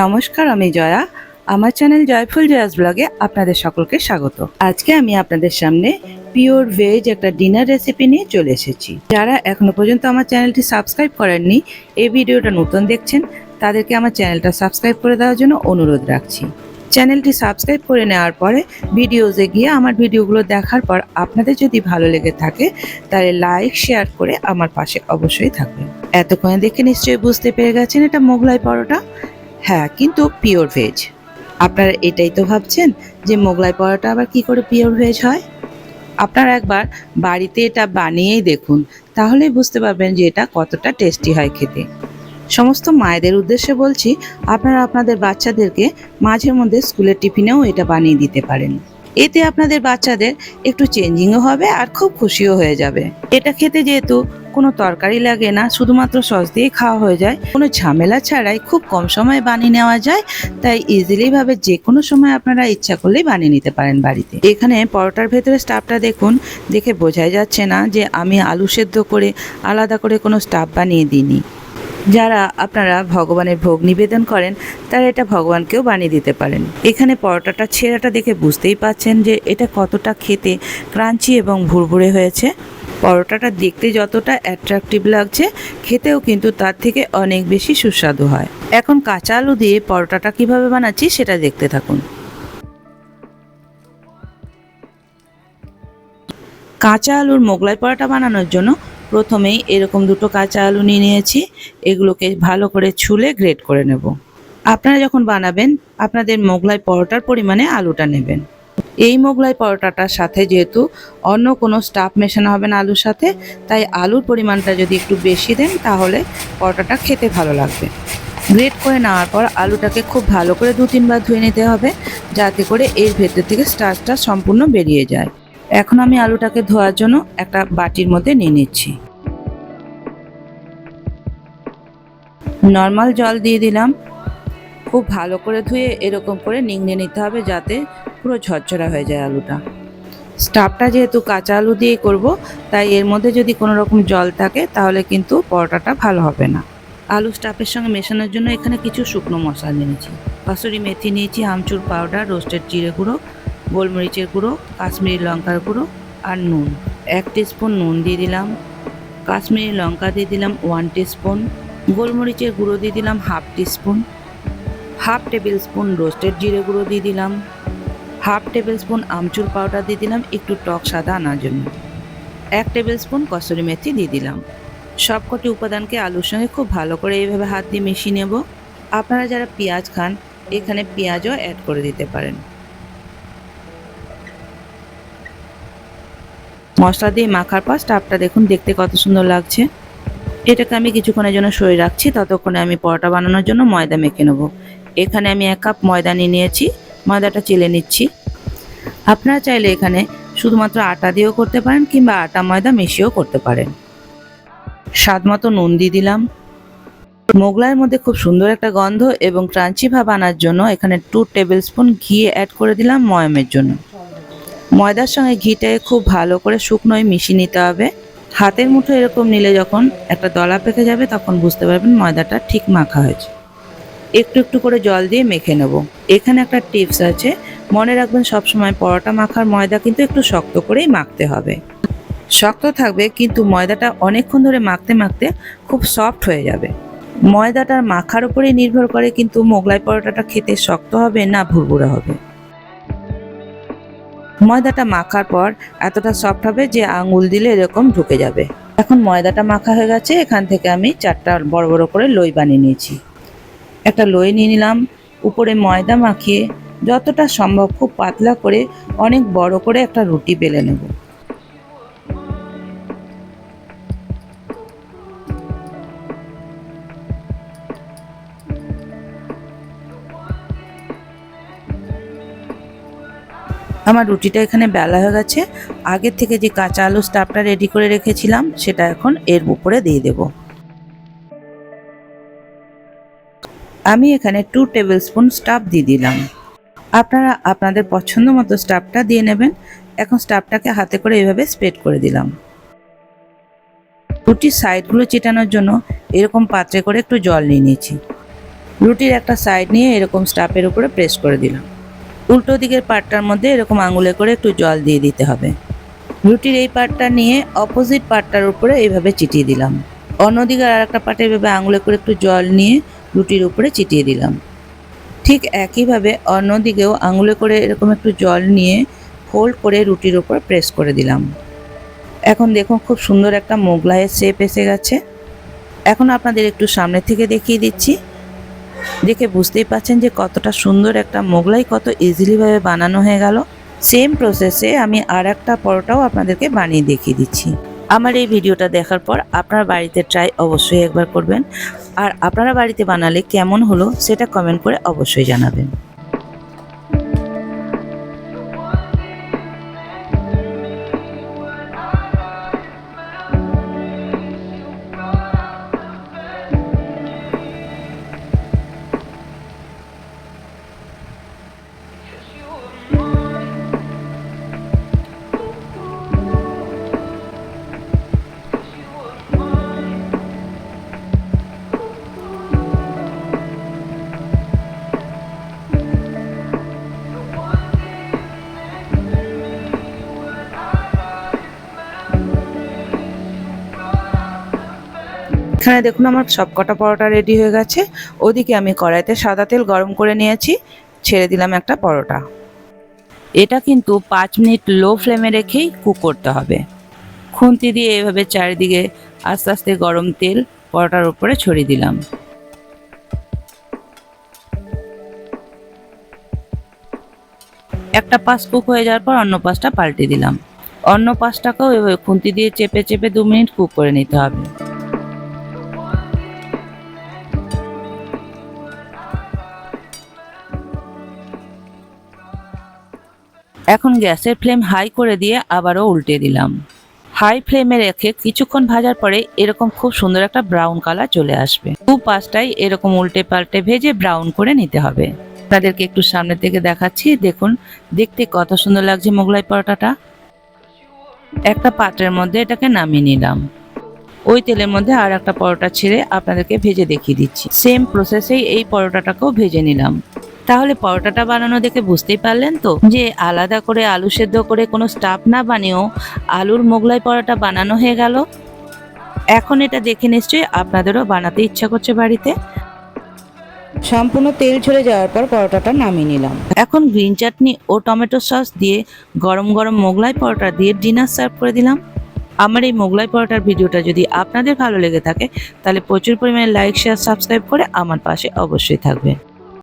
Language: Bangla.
নমস্কার, আমি জয়া। আমার চ্যানেল জয়ফুল জয়াস ব্লগে আপনাদের সকলকে স্বাগত। আজকে আমি আপনাদের সামনে পিওর ভেজ একটা ডিনার রেসিপি নিয়ে চলে এসেছি। যারা এখনও পর্যন্ত আমার চ্যানেলটি সাবস্ক্রাইব করেননি, এই ভিডিওটা নতুন দেখছেন, তাদেরকে আমার চ্যানেলটা সাবস্ক্রাইব করে দেওয়ার জন্য অনুরোধ রাখছি। চ্যানেলটি সাবস্ক্রাইব করে নেওয়ার পরে ভিডিওজে গিয়ে আমার ভিডিওগুলো দেখার পর আপনাদের যদি ভালো লেগে থাকে, তাহলে লাইক, শেয়ার করে আমার পাশে অবশ্যই থাকবেন এতক্ষণে দেখে নিশ্চয়ই বুঝতে পেরে গেছেন এটা মোগলাই পরোটা? হ্যাঁ কিন্তু পিওর ভেজ আপনারা এটাই তো ভাবছেন যে মোগলাই পরোটা আবার কি করে পিওর ভেজ হয়? আপনারা একবার বাড়িতে এটা বানিয়েই দেখুন, তাহলেই বুঝতে পারবেন যে এটা কতটা টেস্টি হয় খেতে। সমস্ত মায়েদের উদ্দেশ্যে বলছি, আপনারা আপনাদের বাচ্চাদেরকে মাঝে মধ্যে স্কুলের টিফিনেও এটা বানিয়ে দিতে পারেন। এতে আপনাদের বাচ্চাদের একটু চেঞ্জিংও হবে আর খুব খুশিও হয়ে যাবে। এটা খেতে যেহেতু কোনো তরকারি লাগে না, শুধুমাত্র সস দিয়ে খাওয়া হয়ে যায়। কোনো ঝামেলা ছাড়াই খুব কম সময়ে বানিয়ে নেওয়া যায়, তাই ইজিলিভাবে যে কোনো সময় আপনারা ইচ্ছা করলেই বানিয়ে নিতে পারেন বাড়িতে। এখানে পরোটার ভেতরে স্টাফটা দেখুন, দেখে বোঝাই যাচ্ছে না যে আমি আলু সেদ্ধ করে আলাদা করে কোনো স্টাফ বানিয়ে দিইনি। যারা আপনারা ভগবানের ভোগ নিবেদন করেন, তারা এটা ভগবানকেও বানিয়ে দিতে পারেন। এখানে পরোটাটা, ছেঁড়াটা দেখে বুঝতেই পাচ্ছেন যে এটা কতটা খেতে ক্রাঞ্চি এবং ভুরভুরে হয়েছে। পরোটাটা দেখতে যতটা অ্যাট্রাকটিভ লাগছে, খেতেও কিন্তু তার থেকে অনেক বেশি সুস্বাদু হয়। এখন কাঁচা আলু দিয়ে পরোটাটা কীভাবে বানাচ্ছি সেটা দেখতে থাকুন। কাঁচা আলুর মোগলাই পরোটা বানানোর জন্য প্রথমেই এরকম দুটো কাঁচা আলু নিয়ে নিয়েছি, এগুলোকে ভালো করে ছুলে গ্রেট করে নেব। আপনারা যখন বানাবেন, আপনাদের মোগলাই পরোটার পরিমাণে আলুটা নেবেন। এই মোগলাই পরোটাটার সাথে যেহেতু অন্য কোনো স্টাফ মেশানো হবে না আলুর সাথে, তাই আলুর পরিমাণটা যদি একটু বেশি দেন, তাহলে পরোটাটা খেতে ভালো লাগবে। গ্রেট করে নেওয়ার পর আলুটাকে খুব ভালো করে দু তিনবার ধুয়ে নিতে হবে, যাতে করে এর ভেতর থেকে স্টার্চটা সম্পূর্ণ বেরিয়ে যায়। এখন আমি আলুটাকে ধোয়ার জন্য একটা বাটির মধ্যে নিয়ে নিচ্ছি। নর্মাল জল দিয়ে দিলাম। খুব ভালো করে ধুয়ে এরকম করে নিংড়ে নিতে হবে যাতে পুরো ঝরঝরা হয়ে যায় আলুটা। স্টাফটা যেহেতু কাঁচা আলু দিয়ে করব, তাই এর মধ্যে যদি কোনো রকম জল থাকে, তাহলে কিন্তু পরোটাটা ভালো হবে না। আলু স্টাফের সঙ্গে মেশানোর জন্য এখানে কিছু শুকনো মশলা নিয়েছি। কাসুরি মেথি নিয়েছি, আমচুর পাউডার, রোস্টেড জিরে গুঁড়ো, গোলমরিচের গুঁড়ো, কাশ্মীরি লঙ্কার গুঁড়ো আর নুন। এক স্পুন নুন দিয়ে দিলাম। কাশ্মীরি লঙ্কা দিয়ে দিলাম ওয়ান স্পুন গোলমরিচের গুঁড়ো দিয়ে দিলাম half spoon half table spoon roasted জিরে গুঁড়ো দিয়ে দিলাম। হাফ টেবিল স্পুন আমচুর পাউডার দিয়ে দিলাম, একটু টক সাদা আনার জন্য। এক টেবিল স্পুন কসুরি মেথি দিয়ে দিলাম। সবকটি উপাদানকে আলুর সঙ্গে খুব ভালো করে এইভাবে হাত দিয়ে মিশিয়ে নেব। আপনারা যারা পেঁয়াজ খান, এখানে পেঁয়াজও অ্যাড করে দিতে পারেন। মশলা দিয়ে মাখার পর স্টাফটা দেখুন, দেখতে কত সুন্দর লাগছে। এটাকে আমি কিছুক্ষণের জন্য সরিয়ে রাখছি, ততক্ষণে আমি পরোটা বানানোর জন্য ময়দা মেখে নেব। এখানে আমি এক কাপ ময়দা নিয়ে নিয়েছি। ময়দাটা চেলে নিচ্ছি। আপনারা চাইলে এখানে শুধুমাত্র আটা দিয়েও করতে পারেন কিংবা আটা ময়দা মিশিয়েও করতে পারেন। স্বাদ মতো নুন দিয়ে দিলাম। মোগলাইয়ের মধ্যে খুব সুন্দর একটা গন্ধ এবং ক্রাঞ্চি ভাব আনার জন্য এখানে টু টেবিল স্পুন ঘি অ্যাড করে দিলাম ময়মের জন্য। ময়দার সঙ্গে ঘিটাকে খুব ভালো করে শুকনোয় মিশিয়ে নিতে হবে। হাতের মুঠো এরকম নিলে যখন একটা দলা পেকে যাবে তখন বুঝতে পারবেন ময়দাটা ঠিক মাখা হয়েছে। একটু একটু করে জল দিয়ে মেখে নেব। এখানে একটা টিপস আছে, মনে রাখবেন সবসময় পরোটা মাখার ময়দা কিন্তু একটু শক্ত করেই মাখতে হবে। শক্ত থাকবে কিন্তু ময়দাটা অনেকক্ষণ ধরে মাখতে মাখতে খুব সফট হয়ে যাবে। ময়দাটার মাখার উপরেই নির্ভর করে কিন্তু মোগলাই পরোটাটা খেতে শক্ত হবে না ভুরভুরা হবে। ময়দাটা মাখার পর এতটা সফট হবে যে আঙুল দিলে এরকম ঢুকে যাবে। এখন ময়দাটা মাখা হয়ে গেছে, এখান থেকে আমি চারটা বড় বড় করে লই বানিয়ে নিয়েছি। একটা লই নিয়ে নিলাম, উপরে ময়দা মাখিয়ে যতটা সম্ভব খুব পাতলা করে অনেক বড় করে একটা রুটি বেলে নেব। আমার রুটিটা এখানে বেলা হয়ে গেছে। আগের থেকে যে কাঁচা আলু স্টাফটা রেডি করে রেখেছিলাম, সেটা এখন এর উপরে দিয়ে দেব। আমি এখানে টু টেবিল স্পুন স্টাফ দিয়ে দিলাম। আপনারা আপনাদের পছন্দ মতো স্টাফটা দিয়ে নেবেন। এখন স্টাফটাকে হাতে করে এভাবে স্প্রেড করে দিলাম। রুটির সাইডগুলো চেটানোর জন্য এরকম পাত্রে করে একটু জল নিয়ে নিয়েছি। রুটির একটা সাইড নিয়ে এরকম স্টাফের উপরে প্রেস করে দিলাম। উল্টো দিকের পার্টটার মধ্যে এরকম আঙুলে করে একটু জল দিয়ে দিতে হবে। রুটির এই পার্টটা নিয়ে অপোজিট পার্টটার উপরে এইভাবে চিটিয়ে দিলাম। অন্যদিকে আর একটা পার্টে এভাবে আঙুলে করে একটু জল নিয়ে রুটির উপরে চিটিয়ে দিলাম। ঠিক একইভাবে অন্যদিকেও আঙুলে করে এরকম একটু জল নিয়ে ফোল্ড করে রুটির উপর প্রেস করে দিলাম। এখন দেখুন খুব সুন্দর একটা মোগলাইয়ের শেপ এসে গেছে। এখন আপনাদের একটু সামনে থেকে দেখিয়ে দিচ্ছি। দেখে বুঝতেই পাচ্ছেন যে কতটা সুন্দর একটা মোগলাই কত ইজিলিভাবে বানানো হয়ে গেল। সেম প্রসেসে আমি আর একটা পরোটাও আপনাদেরকে বানিয়ে দেখিয়ে দিচ্ছি। আমার এই ভিডিওটা দেখার পর আপনার বাড়িতে ট্রাই অবশ্যই একবার করবেন। আর আপনারা বাড়িতে বানালে কেমন হলো সেটা কমেন্ট করে অবশ্যই জানাবেন। এখানে দেখুন আমার সব কটা পরোটা রেডি হয়ে গেছে। ওদিকে আমি কড়াইতে সাদা তেল গরম করে নিয়েছি, ছেড়ে দিলাম একটা পরোটা। এটা কিন্তু পাঁচ মিনিট লো ফ্লেমে রেখেই কুক করতে হবে। খুন্তি দিয়ে এভাবে চারিদিকে আস্তে আস্তে গরম তেল পরোটার উপরে ছড়িয়ে দিলাম। একটা পাশ কুক হয়ে যাওয়ার পর অন্য পাশটা পাল্টে দিলাম। অন্য পাশটাকেও এভাবে খুন্তি দিয়ে চেপে চেপে দু মিনিট কুক করে নিতে হবে। এখন গ্যাসের ফ্লেম হাই করে দিয়ে আবারও উল্টে দিলাম। হাই ফ্লেমে রেখে কিছুক্ষণ ভাজার পরে এরকম খুব সুন্দর একটা ব্রাউন কালার চলে আসবে। দু পাশটাই এরকম উল্টে পাল্টে ভেজে ব্রাউন করে নিতে হবে। তাদেরকে একটু সামনে থেকে দেখাচ্ছি। দেখুন, দেখতে কত সুন্দর লাগছে মোগলাই পরোটাটা। একটা পাত্রের মধ্যে এটাকে নামিয়ে নিলাম। ওই তেলের মধ্যে আর একটা পরোটা ছেড়ে আপনাদেরকে ভেজে দেখিয়ে দিচ্ছি। সেম প্রসেসেই এই পরোটাটাকেও ভেজে নিলাম। তাহলে পরোটাটা বানানো দেখে বুঝতেই পারলেন তো যে আলাদা করে আলু সেদ্ধ করে কোনো স্টাফ না বানিয়েও আলুর মোগলাই পরোটা বানানো হয়ে গেল। এখন এটা দেখে নিশ্চয়ই আপনাদেরও বানাতে ইচ্ছা করছে বাড়িতে। সম্পূর্ণ তেল ঝরে যাওয়ার পর পরোটাটা নামিয়ে নিলাম। এখন গ্রিন চাটনি ও টমেটো সস দিয়ে গরম গরম মোগলাই পরোটা দিয়ে ডিনার সার্ভ করে দিলাম। আমার এই মোগলাই পরোটার ভিডিওটা যদি আপনাদের ভালো লেগে থাকে তাহলে প্রচুর পরিমাণে লাইক শেয়ার সাবস্ক্রাইব করে আমার পাশে অবশ্যই থাকবেন।